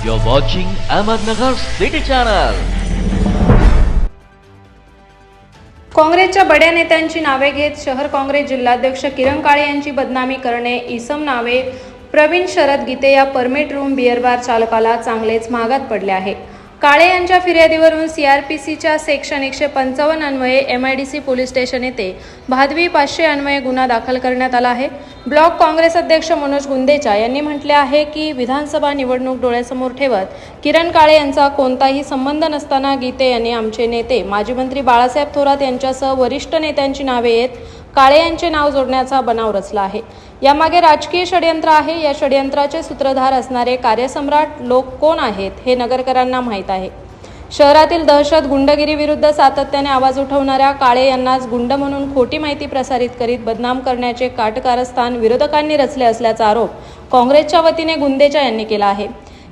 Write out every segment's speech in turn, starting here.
You're watching Ahmednagar City Channel. काँग्रेसच्या बड्या नेत्यांची नावे घेत शहर काँग्रेस जिल्हाध्यक्ष किरण काळे यांची बदनामी करणे इसम नावे प्रवीण शरद गीते या परमिट रूम बिअर बार चालकाला चांगलेच महागात पडले आहे काळे यांच्या फिर्यादीवरून सीआरपीसीच्या सेक्शन एकशे पंचावन्न अन्वये M I D C police station येथे भादवी पाचशे अन्वये गुन्हा दाखल करण्यात आला आहे. ब्लॉक काँग्रेस अध्यक्ष मनोज गुंदेचा यांनी म्हटले आहे की विधानसभा निवडणूक डोळ्यासमोर ठेवत किरण काळे यांचा कोणताही संबंध नसताना गीते यांनी आमचे नेते माजी मंत्री बाळासाहेब थोरात यांच्यासह वरिष्ठ नेत्यांची नावे येत काळे यांचे नाव जोडण्याचा बनाव रचला आहे. यामागे राजकीय षडयंत्र आहे. या षडयंत्राचे सूत्रधार असणारे कार्यसम्राट लोक कोण आहेत हे नगरकरांना माहीत आहे. शहरातील दहशत गुंडगिरीविरुद्ध सातत्याने आवाज उठवणाऱ्या काळे यांनाच गुंड म्हणून खोटी माहिती प्रसारित करीत बदनाम करण्याचे काटकारस्थान विरोधकांनी रचले असल्याचा आरोप काँग्रेसच्या वतीने गुंदेचा यांनी केला आहे.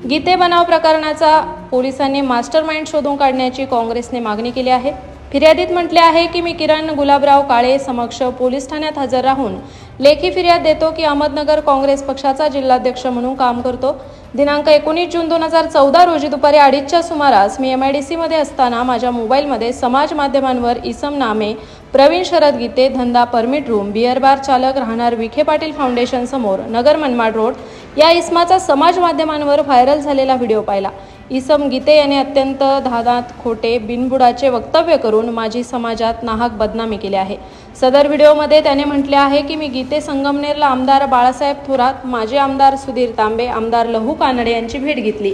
गीते बनाव प्रकरणाचा पोलिसांनी मास्टर माइंड शोधून काढण्याची काँग्रेसने मागणी केली आहे. फिर्यादीत म्हटले आहे की मी किरण गुलाबराव काळे समक्ष पोलीस ठाण्यात हजर राहून लेखी फिर्याद देतो की अहमदनगर काँग्रेस पक्षाचा जिल्हाध्यक्ष म्हणून काम करतो. दिनांक एकोणीस जून दोन हजार चौदा रोजी दुपारी अडीचच्या सुमारास मी एम आय डी सीमध्ये असताना माझ्या मोबाईलमध्ये समाज माध्यमांवर इसम नामे प्रवीण शरद गीते धंदा परमिट रूम बिअर बार चालक राहणार विखे पाटील फाउंडेशन समोर नगर मनमाड रोड या इसमाचा समाज माध्यमांवर व्हायरल झालेला व्हिडिओ पाहिला. इसम गीते याने अत्यंत धादात खोटे बिनबुडाचे वक्तव्य करून माझी समाजात नाहक बदनामी केली आहे. सदर व्हिडिओमध्ये त्याने म्हटले आहे की मी गीते संगमनेरला आमदार बाळासाहेब थोरात माजी आमदार सुधीर तांबे आमदार लहू कानडे यांची भेट घेतली.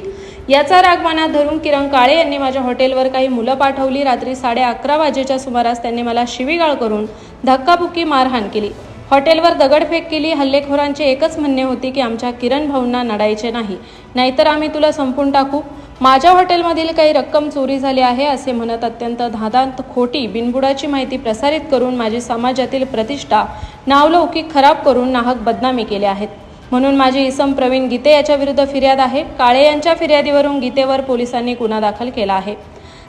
याचा राग मनात धरून किरण काळे यांनी माझ्या हॉटेलवर काही मुलं पाठवली. रात्री साडे अकरा वाजेच्या सुमारास त्यांनी मला शिवीगाळ करून धक्काबुक्की मारहाण केली. हॉटेलवर दगडफेक केली. हल्लेखोरांचे एकच म्हणणे होते की आमच्या किरण भाऊंना नडायचे नाही. नाहीतर आम्ही तुला संपून टाकू. माझ्या हॉटेलमधील काही रक्कम चोरी झाली आहे असे म्हणत अत्यंत धादांत खोटी बिनबुडाची माहिती प्रसारित करून माझी समाजातील प्रतिष्ठा नावलौकिक खराब करून नाहक बदनामी केले आहेत. म्हणून माझी इसम प्रवीण गीते याच्याविरुद्ध फिर्याद आहे. काळे यांच्या फिर्यादीवरून गीतेवर पोलिसांनी गुन्हा दाखल केला आहे.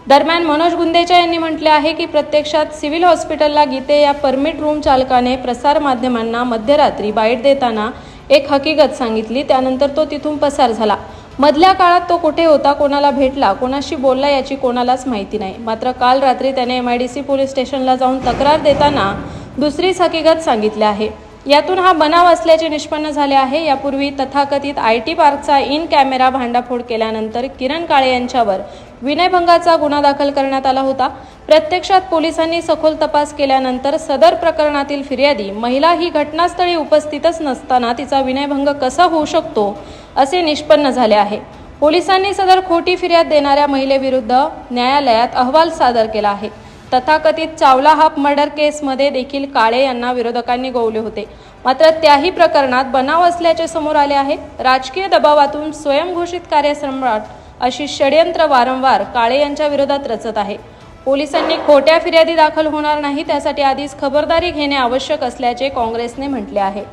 दरम्यान मनोज गुंदेचा यांनी म्हटले आहे की प्रत्यक्षात सिव्हिल हॉस्पिटलला गीते या परमिट रूम चालकाने प्रसारमाध्यमांना मध्यरात्री बाईट देताना एक हकीकत सांगितली. त्यानंतर तो तिथून पसार झाला. मधल्या काळात तो कुठे होता कोणाला भेटला कोणाशी बोलला याची कोणालाच माहिती नाही. मात्र काल रात्री त्याने M I D C police स्टेशनला जाऊन तक्रार देताना दुसरीच हकीकत सांगितली आहे. यातून हा बनाव असल्याचे निष्पन्न झाले आहे. यापूर्वी तथाकथित आय टी पार्कचा इन कॅमेरा भांडाफोड केल्यानंतर किरण काळे यांच्यावर विनयभंगाचा गुन्हा दाखल करण्यात आला होता. प्रत्यक्षात पोलिसांनी सखोल तपास केल्यानंतर सदर प्रकरणातील फिर्यादी महिला ही घटनास्थळी उपस्थितच नसताना तिचा विनयभंग कसा होऊ शकतो असे निष्पन्न झाले आहे. पोलिसांनी सदर खोटी फिर्याद देणाऱ्या महिलेविरुद्ध न्यायालयात अहवाल सादर केला आहे. तथाकथित चावला हाफ मर्डर केसमध्ये देखील काळे यांना विरोधकांनी गोवले होते. मात्र त्याही प्रकरणात बनाव असल्याचे समोर आले आहे. राजकीय दबावातून स्वयंघोषित कार्यसम्राट अशी षडयंत्र वारंवार काळे यांच्या विरोधात रचत आहे. पोलिसांनी खोट्या फिर्यादी दाखल होणार नाही त्यासाठी आधीच खबरदारी घेणे आवश्यक असल्याचे काँग्रेसने म्हटले आहे.